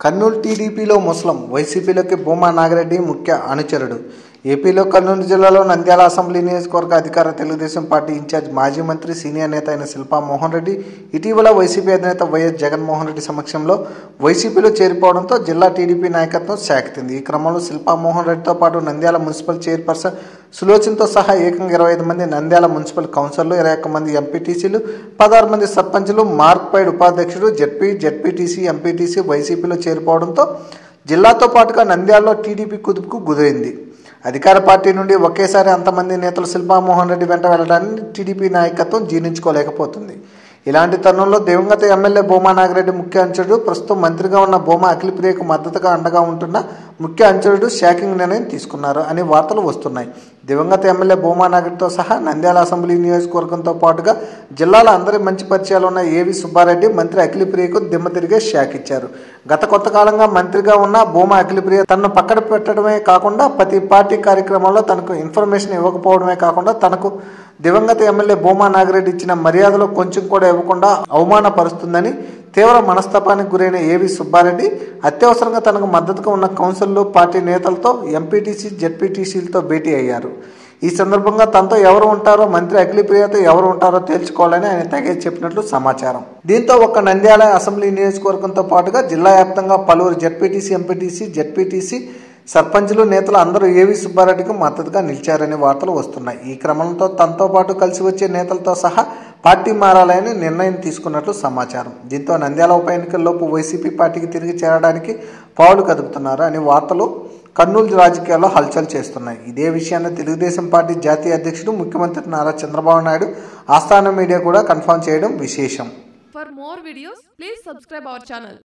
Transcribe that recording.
కర్నూలు టీడీపీలో ముస్లిం వైసీపీలోకి భూమా నాగిరెడ్డి ముఖ్య అనుచరుడు. ఏపీలో కర్నూలు జిల్లాలో నంద్యాల అసెంబ్లీ నియోజకవర్గ అధికార తెలుగుదేశం పార్టీ ఇన్ఛార్జ్ మాజీ మంత్రి సీనియర్ నేత అయిన శిల్పా మోహన్ రెడ్డి ఇటీవల వైసీపీ అధినేత వైఎస్ జగన్మోహన్ రెడ్డి సమక్షంలో వైసీపీలో చేరిపోవడంతో జిల్లా టీడీపీ నాయకత్వం శాఖింది ఈ క్రమంలో శిల్పా మోహన్ రెడ్డితో పాటు నంద్యాల మున్సిపల్ చైర్పర్సన్ సులోచనతో సహా ఏకంగా ఇరవై ఐదు మంది నంద్యాల మున్సిపల్ కౌన్సిలర్లు ఇరవై ఒక్క మంది ఎంపీటీసీలు పదహారు మంది సర్పంచులు మార్క్పైడ్ ఉపాధ్యక్షుడు జెడ్పీ జెడ్పీటీసీ ఎంపీటీసీ వైసీపీలో చేరిపోవడంతో జిల్లాతో పాటుగా నంద్యాలలో టీడీపీ కుదుపుకు గురైంది. అధికార పార్టీ నుండి ఒకేసారి అంతమంది నేతలు శిల్పామోహన్ రెడ్డి వెంట వెళ్ళడాన్ని టీడీపీ నాయకత్వం జీర్ణించుకోలేకపోతుంది. ఇలాంటి తరుణంలో దివంగత ఎమ్మెల్యే భూమా నాగిరెడ్డి ముఖ్య అంచరుడు ప్రస్తుతం మంత్రిగా ఉన్న భూమా అఖిలప్రియకు మద్దతుగా అండగా ఉంటున్న ముఖ్య అంచరుడు షాకింగ్ నిర్ణయం తీసుకున్నారు అనే వార్తలు వస్తున్నాయి. దివంగత ఎమ్మెల్యే భూమా నాగిరెడ్డితో సహా నంద్యాల అసెంబ్లీ నియోజకవర్గంతో పాటుగా జిల్లాలో అందరి మంచి పరిచయాలు ఉన్న ఏవి సుబ్బారెడ్డి మంత్రి అఖిలప్రియకు దిమ్మ తిరిగే షాక్ ఇచ్చారు. గత కొంతకాలంగా మంత్రిగా ఉన్న భూమా అఖిలప్రియ తనను పక్కన పెట్టడమే కాకుండా ప్రతి పార్టీ కార్యక్రమంలో తనకు ఇన్ఫర్మేషన్ ఇవ్వకపోవడమే కాకుండా తనకు దివంగత ఎమ్మెల్యే భూమా నాగిరెడ్డి ఇచ్చిన మర్యాదలో కొంచెం కూడా ఇవ్వకుండా అవమానపరుస్తుందని తీవ్ర మనస్తాపానికి గురైన ఏవి సుబ్బారెడ్డి అత్యవసరంగా తనకు మద్దతుగా ఉన్న కౌన్సిల్లో పార్టీ నేతలతో ఎంపీటీసీ జెడ్పీటీసీలతో భేటీ అయ్యారు. ఈ సందర్భంగా తనతో ఎవరు ఉంటారో మంత్రి అఖిలప్రియతో ఎవరు ఉంటారో తేల్చుకోవాలని ఆయన తెగేసి చెప్పినట్లు సమాచారం. దీంతో ఒక్క నంద్యాల అసెంబ్లీ నియోజకవర్గంతో పాటుగా జిల్లా వ్యాప్తంగా పలువురు జెడ్పీటీసీ ఎంపీటీసీ జెడ్పీటీసీ సర్పంచ్లు నేతలు అందరూ ఏవి సుబ్బారెడ్డికి మద్దతుగా నిలిచారని వార్తలు వస్తున్నాయి. ఈ క్రమంలో తనతో పాటు కలిసి వచ్చే నేతలతో సహా పార్టీ మారాలని నిర్ణయం తీసుకున్నట్లు సమాచారం. దీంతో నంద్యాల ఉప ఎన్నికల్లోపు వైసీపీ పార్టీకి తిరిగి చేరడానికి పావులు కదుపుతున్నారు అని వార్తలు కర్నూలు రాజకీయాల్లో హల్చల్ చేస్తున్నాయి. ఇదే విషయాన్ని తెలుగుదేశం పార్టీ జాతీయ అధ్యక్షుడు ముఖ్యమంత్రి నారా చంద్రబాబు నాయుడు ఆస్థాన మీడియా కూడా కన్ఫర్మ్ చేయడం విశేషం. For more videos please subscribe our channel